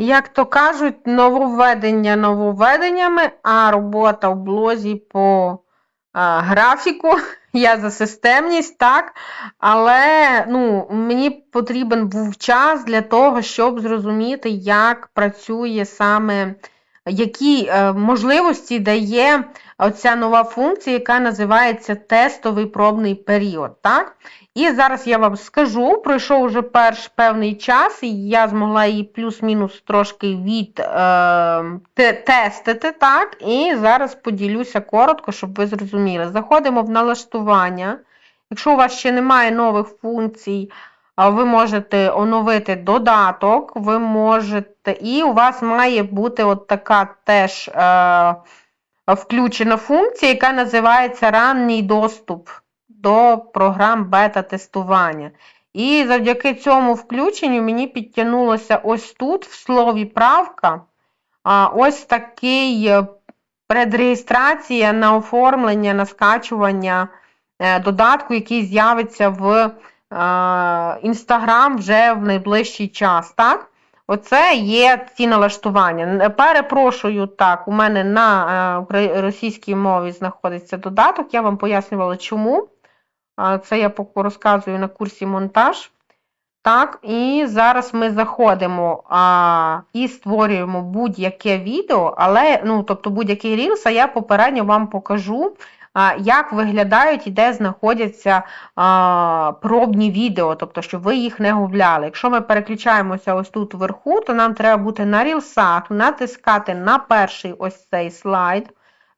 Як то кажуть, нововведення нововведеннями, а робота в блозі по а, графіку. Я за системність, так. Але ну, мені потрібен був час для того, щоб зрозуміти, як працює саме, які е, можливості дає оця нова функція, яка називається тестовий пробний період. так. І зараз я вам скажу, пройшов вже перш певний час, і я змогла її плюс-мінус трошки від е, так, і зараз поділюся коротко, щоб ви зрозуміли. Заходимо в налаштування. Якщо у вас ще немає нових функцій, ви можете оновити додаток, ви можете, і у вас має бути от така теж е, включена функція, яка називається ранній доступ до програм бета-тестування. І завдяки цьому включенню мені підтягнулося ось тут, в слові правка, ось такий е, предреєстрація на оформлення, на скачування е, додатку, який з'явиться в Інстаграм вже в найближчий час. так? Оце є ці налаштування. Перепрошую, так, у мене на е, російській мові знаходиться додаток, я вам пояснювала, чому. Це я розказую на курсі монтаж. Так, і зараз ми заходимо а, і створюємо будь-яке відео, але, ну, тобто будь-який рілс, а я попередньо вам покажу, як виглядають і де знаходяться пробні відео, тобто, щоб ви їх не губляли. Якщо ми переключаємося ось тут вверху, то нам треба бути на рілсах, натискати на перший ось цей слайд.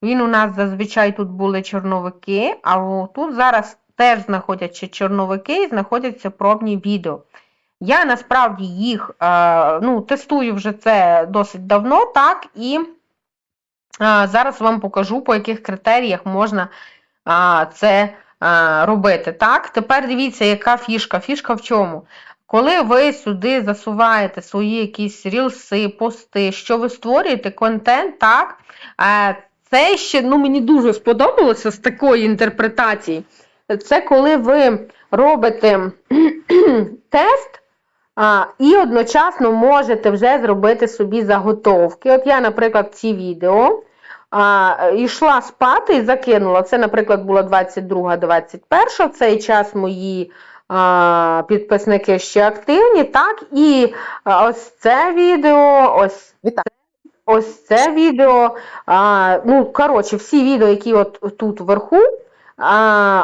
Він у нас зазвичай тут були чорновики, а тут зараз теж знаходяться чорновики і знаходяться пробні відео. Я насправді їх е, ну, тестую вже це досить давно, так, і зараз вам покажу, по яких критеріях можна е, це робити. Так, Тепер дивіться, яка фішка. Фішка в чому? Коли ви сюди засуваєте свої якісь рілси, пости, що ви створюєте, контент, так, це ще ну, мені дуже сподобалося з такої інтерпретації це коли ви робите тест. А, І одночасно можете вже зробити собі заготовки. От я, наприклад, ці відео а, йшла спати і закинула. Це, наприклад, було 22-21, в цей час мої а, підписники ще активні. так, І ось це відео, ось Вітаю. ось це відео. А, Ну, коротше, всі відео, які от тут вверху.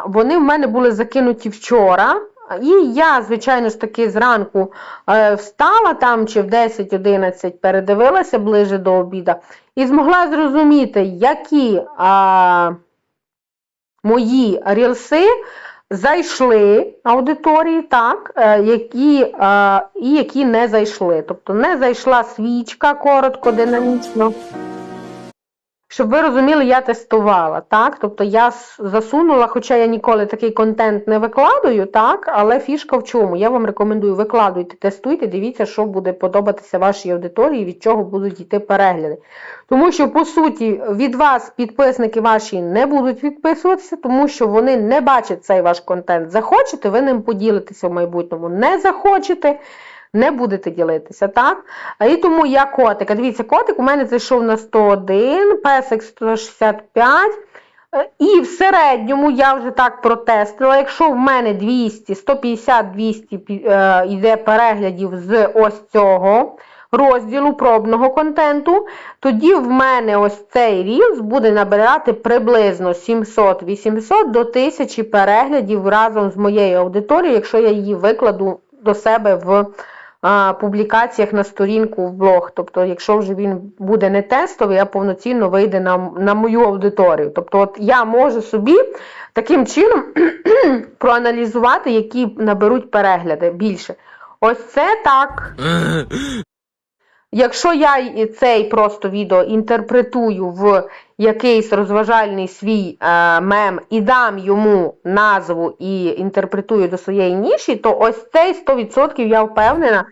Вони в мене були закинуті вчора. І я, звичайно ж таки, зранку е, встала там чи в 10-11 передивилася ближе до обіда, і змогла зрозуміти, які а, мої рілси зайшли аудиторії, так, е, які, а, і які не зайшли. Тобто не зайшла свічка коротко, динамічно. Щоб ви розуміли, я тестувала, так? Тобто я засунула, хоча я ніколи такий контент не викладую, так, але фішка в чому? Я вам рекомендую викладуйте, тестуйте, дивіться, що буде подобатися вашій аудиторії, від чого будуть йти перегляди. Тому що, по суті, від вас підписники ваші не будуть відписуватися, тому що вони не бачать цей ваш контент. Захочете, ви ним поділитеся в майбутньому. Не захочете не будете ділитися, так? І тому я котик. Дивіться, котик у мене зайшов на 101, песик 165. Е, і в середньому я вже так протестила, якщо в мене 200, 150-200 е, йде переглядів з ось цього розділу пробного контенту, тоді в мене ось цей рілз буде набирати приблизно 700-800 до 1000 переглядів разом з моєю аудиторією, якщо я її викладу до себе в публікаціях на сторінку в блог. Тобто, якщо вже він буде не тестовий, а повноцінно вийде на на мою аудиторію. Тобто, от я можу собі таким чином проаналізувати, які наберуть перегляди більше. Ось це так. Якщо я цей просто відео інтерпретую в якийсь розважальний свій е, мем і дам йому назву і інтерпретую до своєї ніші, то ось цей 100% я впевнена,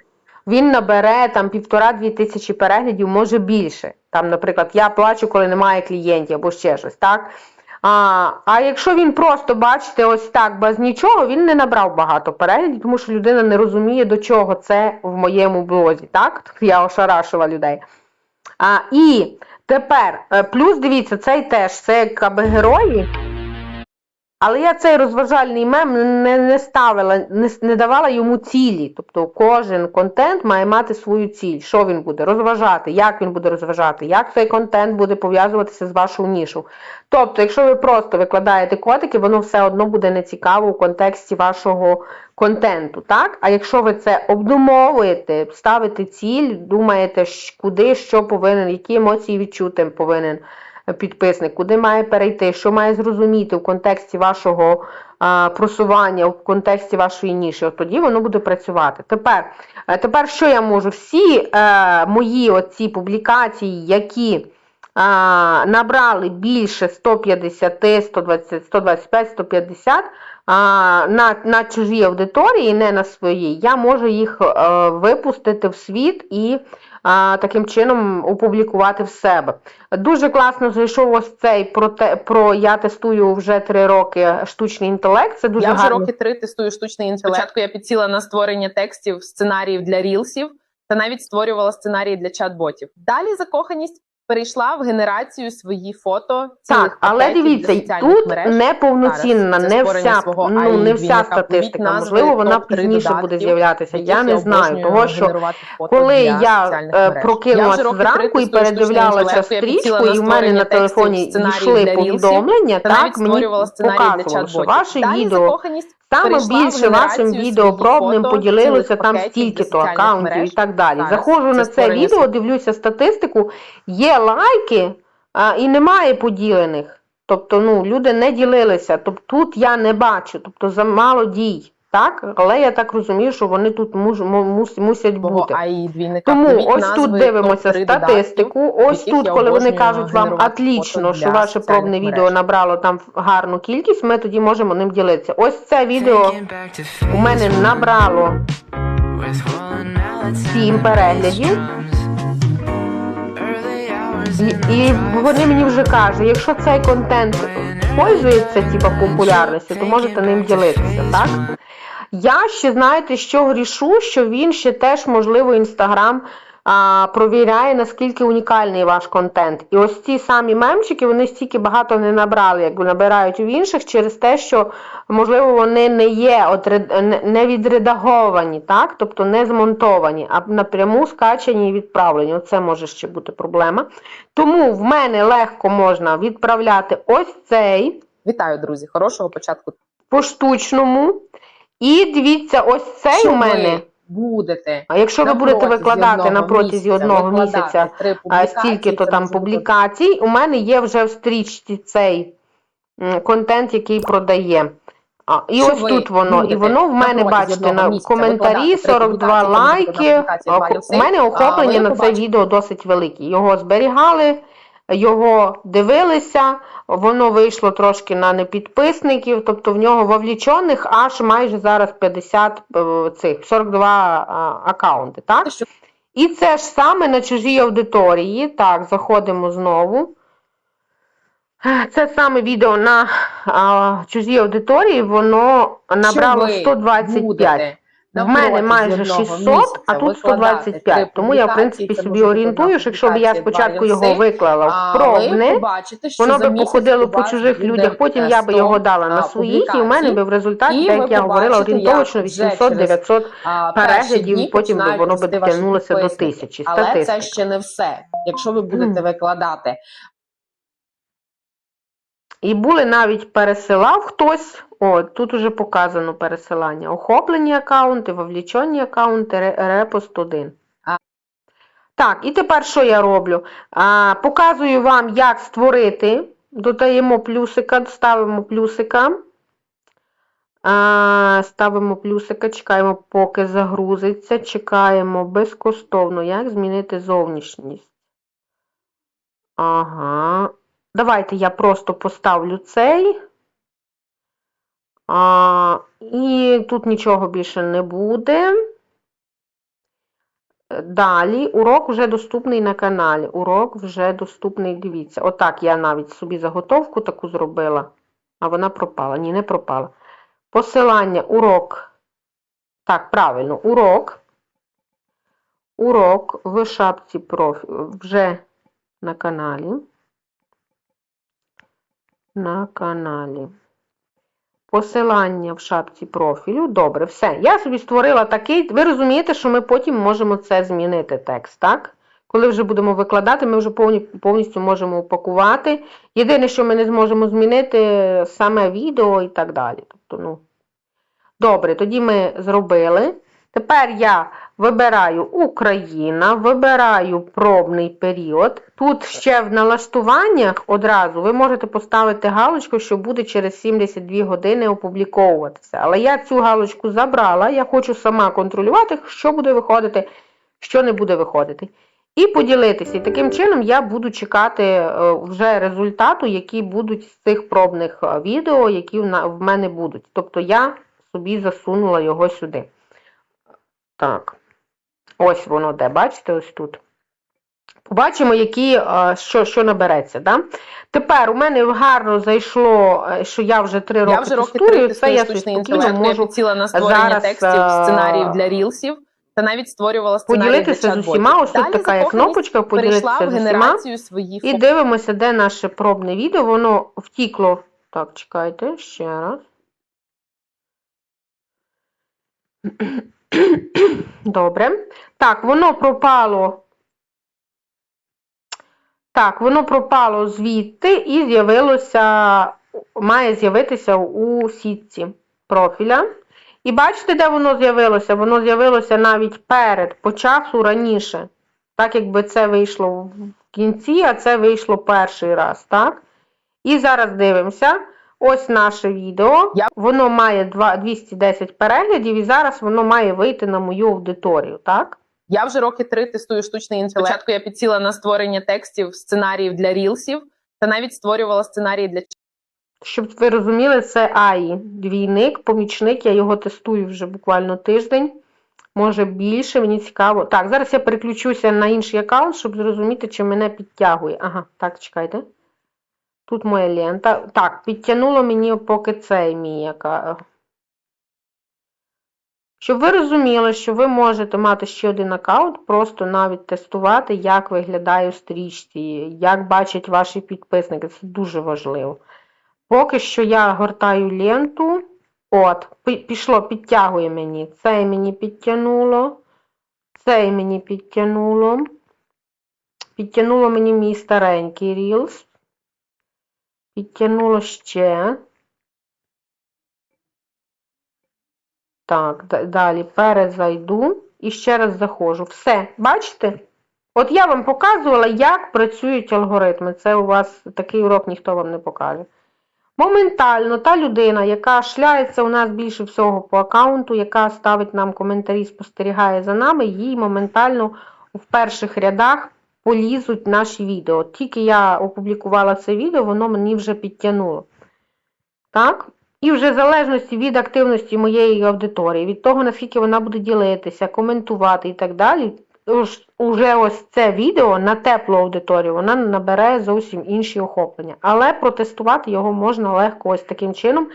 він набере там півтора-дві тисячі переглядів, може більше. Там, Наприклад, я плачу, коли немає клієнтів або ще щось. так? А, а якщо він просто, бачите, ось так без нічого, він не набрав багато переглядів, тому що людина не розуміє, до чого це в моєму блозі. Так? Я ошарашила людей. А, і тепер, е, плюс дивіться, цей теж це якби герої. Але я цей розважальний мем не, не ставила, не, не давала йому цілі. Тобто кожен контент має мати свою ціль. Що він буде розважати, як він буде розважати, як цей контент буде пов'язуватися з вашою нішу. Тобто, якщо ви просто викладаєте котики, воно все одно буде нецікаво у контексті вашого контенту. Так? А якщо ви це обдумовуєте, ставите ціль, думаєте, куди, що повинен, які емоції відчути повинен підписник, куди має перейти, що має зрозуміти в контексті вашого просування, в контексті вашої ніші, от тоді воно буде працювати. Тепер, е, тепер що я можу? Всі е, мої оці публікації, які набрали більше 150, 120, 125, 150 а, на, на чужій аудиторії, не на своїй, я можу їх е, випустити в світ і таким чином опублікувати в себе. Дуже класно зайшов ось цей про те, про я тестую вже три роки штучний інтелект. Це дуже я вже гарно. роки три тестую штучний інтелект. Спочатку я підсіла на створення текстів, сценаріїв для рілсів та навіть створювала сценарії для чат-ботів. Далі закоханість перейшла в генерацію свої фото. Так, але дивіться, тут неповноцінна, не вся, ну, не вся статистика. Можливо, вона топ-3 пізніше буде з'являтися. Я не знаю, того що коли я е, прокинулася зранку і передивлялася стрічку, і в мене на телефоні йшли повідомлення, так мені показувало, що ваше відео Саме більше вашим відео пробним поділилося там стільки-то аккаунтів і так далі. Заходжу на це відео, дивлюся статистику, є лайки а, і немає поділених. Тобто, ну, люди не ділилися. Тобто тут я не бачу, тобто замало дій. Так? Але я так розумію, що вони тут муж, му- мус- мусять бути. AI двійника. Тому ось тут дивимося статистику. Ось тут, коли вони кажуть вам фото що ваше пробне мереж. відео набрало там гарну кількість, ми тоді можемо ним ділитися. Ось це відео у мене набрало 7 переглядів. І, вони мені вже кажуть, якщо цей контент пользується типа популярністю, то можете ним ділитися, так? Я ще знаєте, що грішу, що він ще теж, можливо, інстаграм а, провіряє, наскільки унікальний ваш контент. І ось ці самі мемчики, вони стільки багато не набрали, як набирають у інших, через те, що, можливо, вони не є не- відредаговані, так? тобто не змонтовані, а напряму скачані і відправлені. Оце може ще бути проблема. Тому в мене легко можна відправляти ось цей Вітаю, друзі! Хорошого початку. поштучному. І дивіться, ось цей Що у мене. Будете А якщо ви будете викладати на протязі одного місяця а, стільки-то там публікацій, у мене є вже в стрічці цей контент, який продає. А, і Що ось тут воно, і воно в мене, бачите, на коментарі 42 публікації, там буде лайки. У мене охоплення на це відео досить велике. Його зберігали, його дивилися, воно вийшло трошки на непідписників, тобто в нього вовлічених аж майже зараз 50 е, цих 42 а, аккаунти, так? І це ж саме на чужій аудиторії. Так, заходимо знову. Е, Це саме відео на а, чужій аудиторії, воно набрало 125. будете на В мене майже одного 600, місяця а тут викладати 125. три Тому я, в принципі, собі орієнтую, що якщо б я спочатку його виклала в пробне, воно би походило по чужих людях, потім я би його дала на своїх, і в мене би в результаті, як я говорила, орієнтовочно як вже 800-900 переглядів, потім би воно би дотягнулося до тисячі. Але це ще не все. Якщо ви будете викладати І були навіть пересилав хтось. О, тут уже показано пересилання. Охоплені аккаунти, вовлічені аккаунти, репост 1. Так, і тепер що я роблю? А, показую вам, як створити. Додаємо плюсика, ставимо плюсика. А, ставимо плюсика, чекаємо, поки загрузиться. Чекаємо безкоштовно. Як змінити зовнішність? Ага. Давайте я просто поставлю цей. А, і тут нічого більше не буде. Далі урок вже доступний на каналі. Урок вже доступний, дивіться. Отак я навіть собі заготовку таку зробила, а вона пропала. Ні, не пропала. Посилання урок. Так, правильно, урок. Урок в шапці профілю вже на каналі. На каналі. Посилання в шапці профілю. Добре, все. Я собі створила такий. Ви розумієте, що ми потім можемо це змінити текст, так? Коли вже будемо викладати, ми вже повністю можемо упакувати. Єдине, що ми не зможемо змінити, саме відео і так далі. Тобто, ну. Добре, тоді ми зробили. Тепер я вибираю Україна, вибираю пробний період. Тут ще в налаштуваннях одразу ви можете поставити галочку, що буде через 72 години опубліковуватися. Але я цю галочку забрала, я хочу сама контролювати, що буде виходити, що не буде виходити. І поділитися. І таким чином я буду чекати е, вже результату, які будуть з цих пробних е, відео, які в мене будуть. Тобто я собі засунула його сюди. Так. Ось воно де, бачите, ось тут. Побачимо, які, е, що, що набереться. Да? Тепер у мене гарно зайшло, е, що я вже три роки Я вже роки тестую, три це я штучний інтелект. Можу підсіла на створення зараз, текстів, е, сценаріїв для рілсів. Та навіть створювала сценарії поділитися для з усіма. Ось тут така є кнопочка, поділитися в з усіма. генерацію своїх І дивимося, де наше пробне відео. Воно втікло. Так, чекайте, ще раз. Добре. Так, воно пропало. Так, воно пропало звідти і з'явилося, має з'явитися у сітці профіля. І бачите, де воно з'явилося? Воно з'явилося навіть перед, по часу раніше. Так, якби це вийшло в кінці, а це вийшло перший раз, так? І зараз дивимося. Ось наше відео. Воно має 210 переглядів, і зараз воно має вийти на мою аудиторію, так? Я вже роки три тестую штучний інтелект. Спочатку я підсіла на створення текстів, сценаріїв для рілсів, та навіть створювала сценарії для Щоб ви розуміли, це АІ, двійник, помічник, я його тестую вже буквально тиждень, може більше, мені цікаво. Так, зараз я переключуся на інший аккаунт, щоб зрозуміти, чи мене підтягує. Ага, так, чекайте. Тут моя лента. Так, підтягнуло мені поки цей мій яка. Щоб ви розуміли, що ви можете мати ще один аккаунт, просто навіть тестувати, як виглядає у стрічці, як бачать ваші підписники. Це дуже важливо. Поки що я гортаю ленту. От, пішло, підтягує мені. Цей мені підтягнуло. Цей мені підтягнуло. Підтягнуло мені мій старенький Reels. Підтягнуло ще. Так, далі перезайду і ще раз заходжу. Все, бачите? От я вам показувала, як працюють алгоритми. Це у вас такий урок ніхто вам не покаже. Моментально та людина, яка шляється у нас більше всього по аккаунту, яка ставить нам коментарі, спостерігає за нами, їй моментально в перших рядах полізуть наші відео. Тільки я опублікувала це відео, воно мені вже підтягнуло. Так? І вже в залежності від активності моєї аудиторії, від того, наскільки вона буде ділитися, коментувати і так далі, уже ось це відео на теплу аудиторію, вона набере зовсім інші охоплення. Але протестувати його можна легко ось таким чином.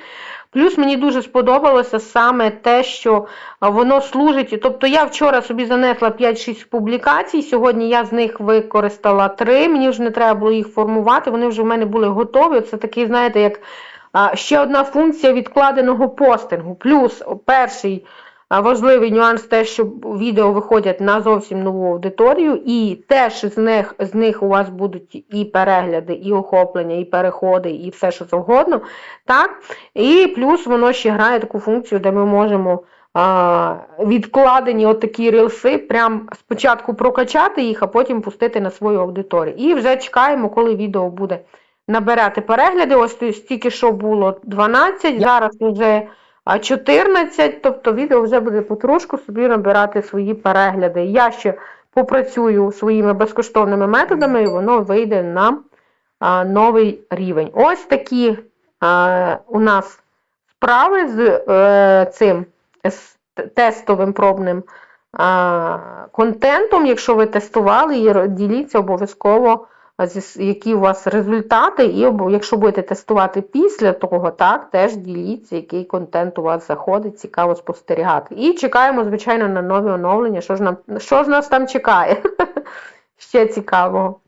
Плюс мені дуже сподобалося саме те, що воно служить. Тобто я вчора собі занесла 5-6 публікацій, сьогодні я з них використала 3, мені вже не треба було їх формувати, вони вже в мене були готові. Це такий, знаєте, як ще одна функція відкладеного постингу. Плюс перший важливий нюанс те, що відео виходять на зовсім нову аудиторію, і теж з них, з них у вас будуть і перегляди, і охоплення, і переходи, і все, що завгодно. Так? І плюс воно ще грає таку функцію, де ми можемо а, відкладені отакі рілси, прям спочатку прокачати їх, а потім пустити на свою аудиторію. І вже чекаємо, коли відео буде набирати перегляди. Ось тут стільки що було 12, зараз вже а, 14, тобто відео вже буде потрошку собі набирати свої перегляди. Я ще попрацюю своїми безкоштовними методами, і воно вийде на а, новий рівень. Ось такі а, у нас справи з е, цим з тестовим пробним а, контентом, якщо ви тестували, діліться обов'язково, а, які у вас результати, і якщо будете тестувати після того, так, теж діліться, який контент у вас заходить, цікаво спостерігати. І чекаємо, звичайно, на нові оновлення, що ж, нам, що ж нас там чекає. Ще цікавого.